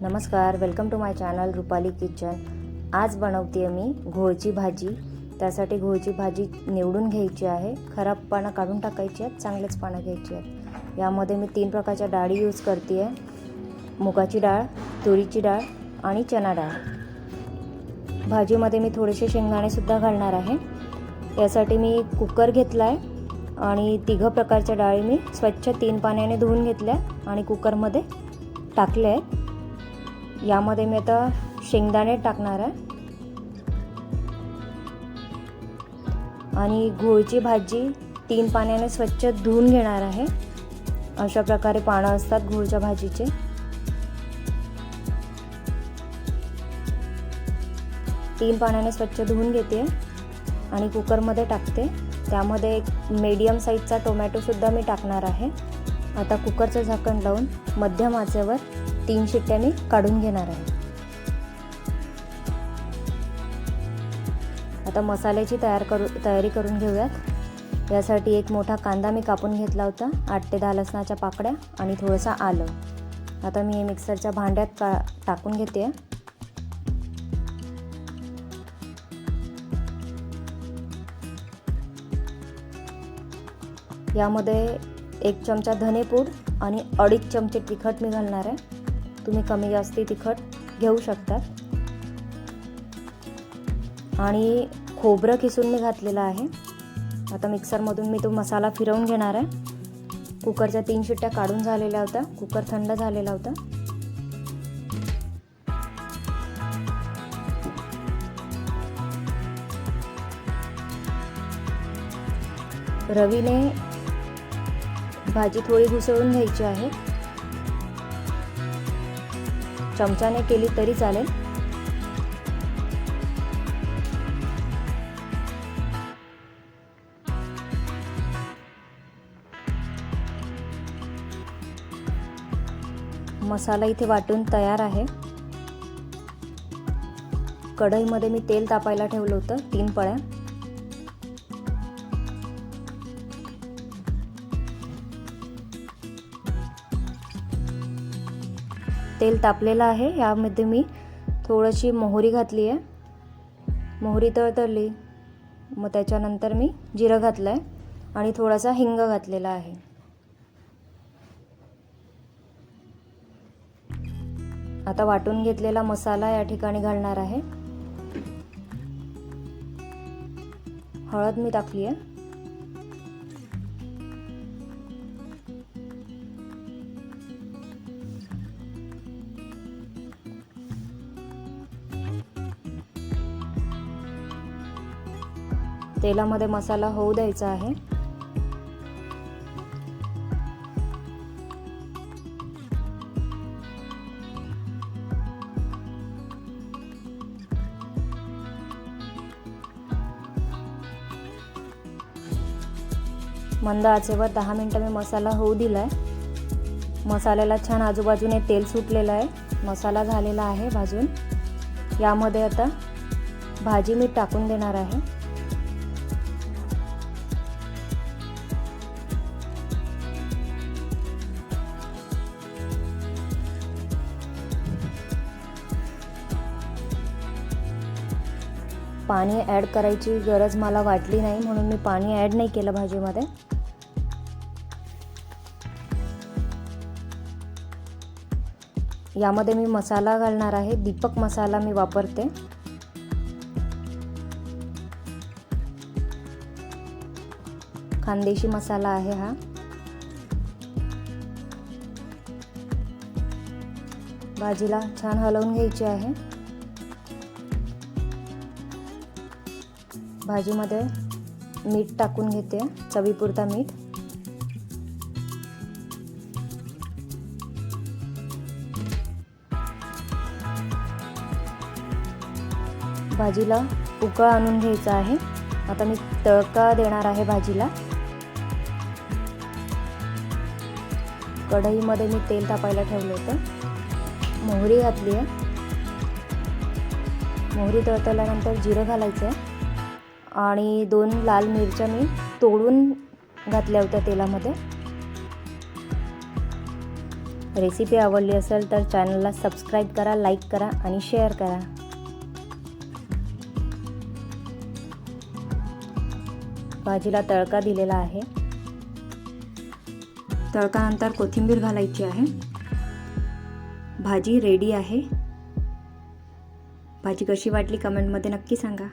नमस्कार welcome to my channel Rupali kitchen आज बनवते मी घोळची भाजी. त्यासाठी घोळची भाजी निवडून घ्यायची आहे. खराब पानं काढून टाकायची आहेत चांगलेच पानं घ्यायची आहेत. यामध्ये मी तीन प्रकारच्या डाळी यूज करते आहे मुगाची डाळ तुरीची डाळ आणि चना डाळ. भाजीमध्ये मी थोडेसे शेंगदाणेसुद्धा घालणार आहे. यासाठी मी कुकर घेतला आहे आणि तिघं प्रकारच्या डाळी मी स्वच्छ तीन पाण्याने धुवून घेतल्या आणि कुकरमध्ये टाकले आहेत. यामध्ये मी आता शेंगदाणे टाकणार आहे. आणि गुळची भाजी तीन पाण्याने स्वच्छ धुवून घेणार आहे. अशा प्रकारे पानं असतात गुळच्या भाजीचे. तीन पाण्याने स्वच्छ धुवून घेते आणि कुकरमध्ये टाकते. त्यामध्ये एक मीडियम साईजचा टोमॅटोसुद्धा मी टाकणार आहे. आता कुकरचं झाकण लावून मध्यम आचेवर तीन शिट्ट्या मी काढून घेणार आहे. आता मसाल्याची तयार करू तयारी करून घेऊयात. यासाठी एक मोठा कांदा मी कापून घेतला होता आठ ते दहा लसणाच्या पाकड्या आणि थोडंसं आलं. आता मी हे मिक्सरच्या भांड्यात का टाकून घेते. यामध्ये एक चमचा धनेपूड आणि अडीच चमचे तिखट मी घालणार आहे. तुम्ही कमी जास्ती तिखट घेऊ शकता. आणि खोबरं किसून मी घातलेलं आहे. आता मिक्सरमधून मी तो मसाला फिरवून घेणार आहे. कुकरच्या तीन शिट्ट्या काढून झालेल्या होत्या. कुकर थंड झालेला होता. रवीने भाजी थोडी घुसळून घ्यायची आहे. चमचाने केली तरी चालेल. मसाला इथे वाटून तयार आहे. कढईमध्ये मी तेल तापायला ठेवलं होतं तीन पळ्या. तेल तापलेलं आहे. यामध्ये मी थोडीशी मोहरी घातली आहे. मोहरी तळतळली. मग त्याच्यानंतर मी जिरं घातलं आहे आणि थोडासा हिंग घातलेला आहे. आता वाटून घेतलेला मसाला या ठिकाणी घालणार आहे. हळद मी टाकली आहे. तेलामध्ये मसाला होऊ द्यायचा आहे. मंद आचेवर दहा मिनटं मी मसाला होऊ दिला आहे मसाल्याला छान आजूबाजूने तेल सुटलेलं आहे. मसाला झालेला आहे भाजून. यामध्ये आता भाजी मी टाकून देणार आहे. पाणी ॲड करायची गरज मला वाटली नाही म्हणून मी पाणी ॲड नाही केलं भाजीमध्ये. यामध्ये मी मसाला घालणार आहे दीपक मसाला मी वापरते. खानदेशी मसाला आहे हा. भाजीला छान हलवून घ्यायची आहे. भाजीमध्ये मीठ टाकून घेते चवीपुरता मीठ. भाजीला उकळ आणून घ्यायचा आहे. आता मी तळका देणार आहे भाजीला. कढईमध्ये मी तेल तापायला ठेवलं होतं. मोहरी घातली आहे. मोहरी तळतल्यानंतर जिरं घालायचं आहे. आणि दोन लाल मिरच्या मी तोडून घातल्या होत्या तेलामध्ये. रेसिपी आवडली असेल तर चॅनलला सबस्क्राईब करा लाईक करा आणि शेअर करा. भाजीला तडका दिलेला आहे. तडकानंतर कोथिंबीर घालायची आहे. भाजी रेडी आहे. भाजी कशी वाटली कमेंटमध्ये नक्की सांगा.